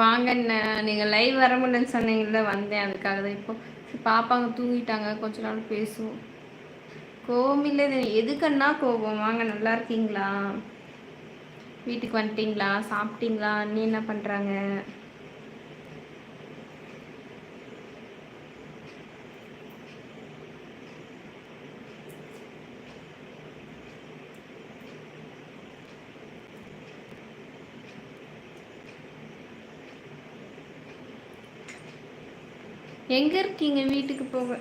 வாங்க நீங்கள் லைவ் வர முடியலன்னு சொன்னீங்கல்ல வந்தேன் அதுக்காக தான். இப்போ பாப்பாங்க தூங்கிட்டாங்க கொஞ்ச நாள் பேசுவோம். கோபம் இல்லை எதுக்குன்னா கோபம்? வாங்க நல்லா இருக்கீங்களா? வீட்டுக்கு வந்துட்டீங்களா? சாப்பிட்டீங்களா? அண்ணி என்ன பண்ணுறாங்க எங்கே இருக்கீங்க வீட்டுக்கு போக?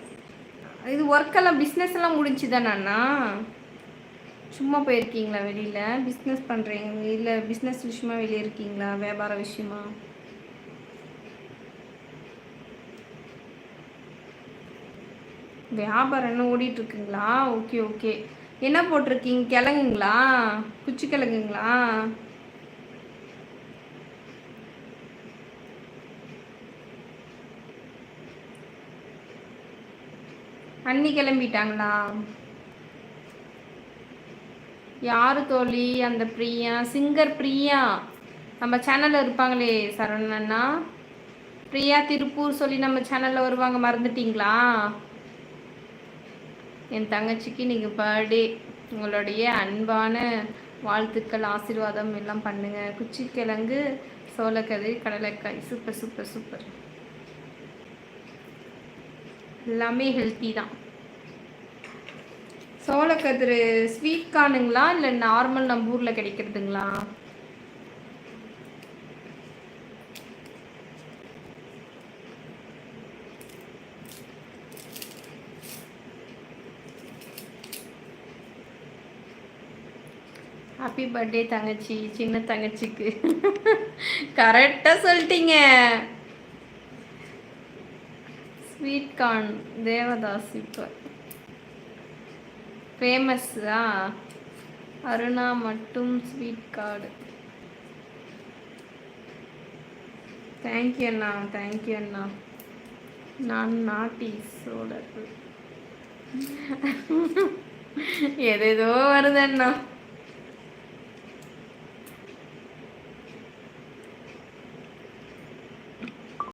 இது ஒர்க்கெல்லாம் பிஸ்னஸ் எல்லாம் முடிஞ்சுதானா சும்மா போயிருக்கீங்களா வெளியில்? பிஸ்னஸ் பண்ணுறீங்க இல்லை பிஸ்னஸ் விஷயமா வெளியே இருக்கீங்களா? வியாபார விஷயமா? வியாபாரம் என்ன ஓடிட்டுருக்குங்களா? Okay okay. என்ன போட்டிருக்கீங்க? கிழங்குங்களா? குச்சி கிழங்குங்களா அண்ணி கிளம்பிட்டாங்களா? யாரு தோழி? அந்த பிரியா? சிங்கர் பிரியா? நம்ம சேனலில் இருப்பாங்களே சரவணண்ணா பிரியா திருப்பூர் சொல்லி நம்ம சேனலில் வருவாங்க மறந்துட்டீங்களா? என் தங்கச்சிக்கு நீங்கள் பர்த்டே உங்களுடைய அன்பான வாழ்த்துக்கள் ஆசீர்வாதம் எல்லாம் பண்ணுங்க. குச்சிக்கிழங்கு சோளக்கதிரி கடலைக்காய். Super super super. எல்லாமே ஹெல்த்தி தான். சோளக்கதிர் ஸ்வீட் கார்னுங்களா இல்லை நார்மல் நம்ம ஊரில் கிடைக்கிறதுங்களா? ஹாப்பி பர்த்டே தங்கச்சி சின்ன தங்கச்சிக்கு. கரெக்டாக சொல்லிட்டீங்க. ஸ்வீட் கார்ன் தேவதாஸ் இப்போ. ஃபேமஸ்ஸா அருணா மட்டும் ஸ்வீட் கார்டு. தேங்க்யூ அண்ணா தேங்க்யூ அண்ணா. நான் நாட்டி சோழர் எதேதோ வருது அண்ணா.